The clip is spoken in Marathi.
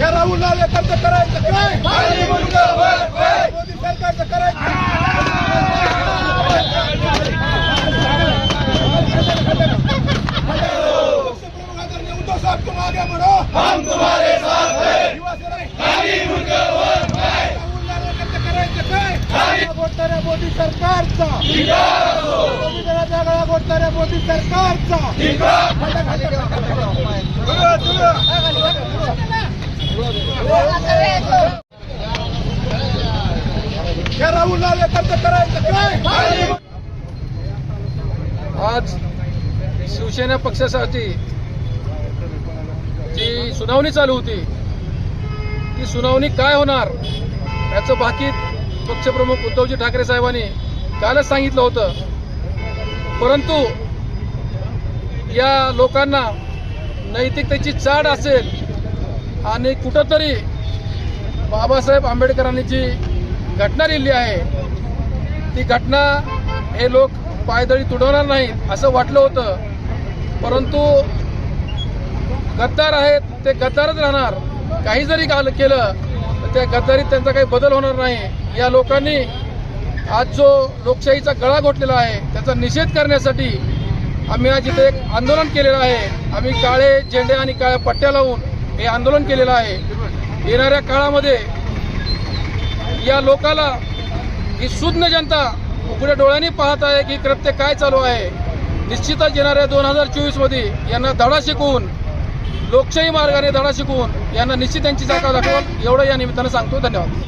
या राहुल नार्वेकरचं करायचं काय? मोदी सरकारचं करायचं उद्धव साहेब तुम आगे बढ़ो हम तुम्हारे साथ हैं गोडणाऱ्या मोदी सरकारचा गोडणाऱ्या मोदी सरकारचा या राहुल नार्वेकरचं करायचं काय आज शिवसेना पक्षासाठी जी सुनावणी चालू होती ती सुनावणी काय होणार याचं भाकीत पक्षप्रमुख उद्धवजी ठाकरे साहेबांनी कालच सांगितलं होतं. परंतु या लोकांना नैतिकतेची चाड असेल आणि कुठंतरी बाबासाहेब आंबेडकरांनी जी घटना लिहिली आहे ती घटना हे लोक पायदळी तुडवणार नाहीत असं वाटलं होतं. परंतु गद्दार आहेत ते गद्दारच राहणार. काही जरी काल केलं तर त्या गद्दारीत त्यांचा काही बदल होणार नाही. या लोकांनी आज जो लोकशाहीचा गळा घोटलेला आहे त्याचा निषेध करण्यासाठी आम्ही आज इथे एक आंदोलन केलेलं आहे. आम्ही काळे झेंडे आणि काळ्या पट्ट्या लावून हे आंदोलन केलेलं आहे. येणाऱ्या काळामध्ये या लोकाला ही सुज्ञ जनता उघड्या डोळ्यांनी पाहत आहे की कृत्य काय चालू आहे. निश्चितच येणाऱ्या दोन हजार चोवीसमध्ये यांना धडा शिकवून लोकशाही मार्गाने धडा शिकवून यांना निश्चित त्यांची जागा दाखवून एवढं या निमित्तानं सांगतो. धन्यवाद.